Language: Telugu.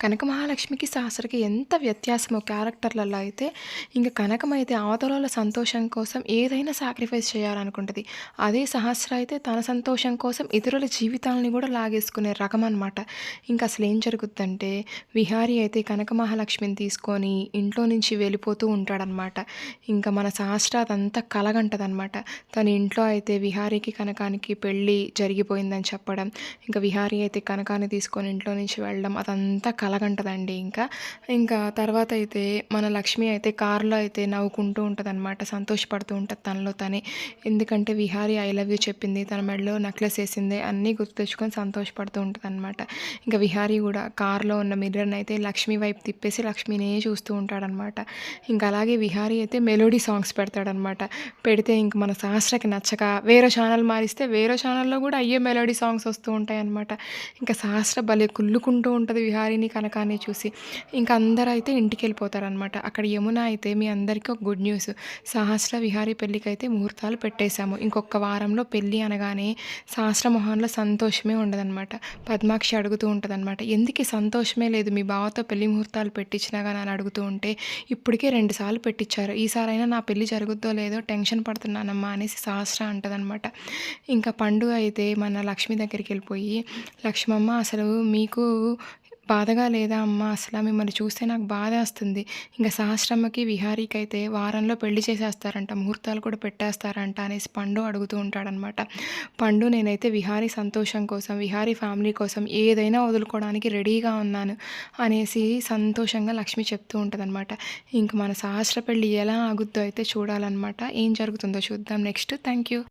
కనక మహాలక్ష్మికి సహస్రకి ఎంత వ్యత్యాసమో క్యారెక్టర్లలో అయితే ఇంకా కనకం అయితే అవతల సంతోషం కోసం ఏదైనా సాక్రిఫైస్ చేయాలనుకుంటుంది. అదే సహస్ర అయితే తన సంతోషం కోసం ఇతరుల జీవితాలని కూడా లాగేసుకునే రకం అనమాట ఇంకా అసలు ఏం జరుగుద్దంటే విహారీ అయితే కనక మహాలక్ష్మిని తీసుకొని ఇంట్లో నుంచి వెళ్ళిపోతూ ఉంటాడనమాట ఇంకా మన సహస్ర అదంతా కలగంటదనమాట తన ఇంట్లో అయితే విహారీకి కనకానికి పెళ్ళి జరిగిపోయిందని చెప్పడం ఇంకా విహారీ అయితే కనకాన్ని తీసుకొని ఇంట్లో నుంచి వెళ్ళడం అదంతా కలగంటదండి ఇంకా ఇంకా తర్వాత అయితే మన లక్ష్మి అయితే కారులో అయితే నవ్వుకుంటూ ఉంటుంది అనమాట సంతోషపడుతూ ఉంటుంది తనలో తనే. ఎందుకంటే విహారీ ఐ లవ్ యూ చెప్పింది తన మెడలో నెక్లెస్ వేసింది అన్నీ గుర్తు తెచ్చుకొని సంతోషపడుతూ ఉంటుంది అనమాట ఇంకా విహారీ కూడా కారులో ఉన్న మిర్రర్ని అయితే లక్ష్మి వైపు తిప్పేసి లక్ష్మినే చూస్తూ ఉంటాడనమాట ఇంకా అలాగే విహారీ అయితే మెలోడీ సాంగ్స్ పెడతాడనమాట పెడితే ఇంక మన సహస్రకి నచ్చక వేరే ఛానల్ మారిస్తే వేరే ఛానల్లో కూడా అయ్యే మెలోడీ సాంగ్స్ వస్తూ ఉంటాయి అనమాట ఇంకా సహస్ర భలే కుళ్ళుకుంటూ ఉంటుంది విహారీని కనకాన్ని చూసి ఇంకా అందరూ అయితే ఇంటికి వెళ్ళిపోతారనమాట అక్కడ యమున అయితే మీ అందరికీ ఒక గుడ్ న్యూస్. సహస్ర విహారీ పెళ్ళికి అయితే ముహూర్తాలు పెట్టేశాము. ఇంకొక వారంలో పెళ్ళి అనగానే సహస్ర మొహంలో సంతోషమే ఉండదన్నమాట. పద్మాక్షి అడుగుతూ ఉంటుందన్నమాట ఎందుకు సంతోషమే లేదు? మీ బావతో పెళ్ళి ముహూర్తాలు పెట్టించినా కానీ అని అడుగుతూ ఉంటే ఇప్పటికే రెండు సార్లు పెట్టించారు ఈసారైనా నా పెళ్ళి జరుగుద్దో లేదో టెన్షన్ పడుతున్నానమ్మా అనేసి సహస్ర అంటదనమాట ఇంకా పండు అయితే మన లక్ష్మి దగ్గరికి వెళ్ళిపోయి లక్ష్మమ్మ అసలు మీకు బాధగా లేదా అమ్మ? అసలు మిమ్మల్ని చూస్తే నాకు బాధ వస్తుంది. ఇంకా సహస్రమ్మకి విహారీకి అయితే వారంలో పెళ్ళి చేసేస్తారంట. ముహూర్తాలు కూడా పెట్టేస్తారంట అనేసి పండు అడుగుతూ ఉంటాడనమాట. పండు నేనైతే విహారీ సంతోషం కోసం విహారీ ఫ్యామిలీ కోసం ఏదైనా వదులుకోవడానికి రెడీగా ఉన్నాను అనేసి సంతోషంగా లక్ష్మి చెప్తూ ఉంటుందన్నమాట ఇంక మన సహస్ర పెళ్ళి ఎలా ఆగుద్దో అయితే చూడాలన్నమాట ఏం జరుగుతుందో చూద్దాం. నెక్స్ట్. Thank you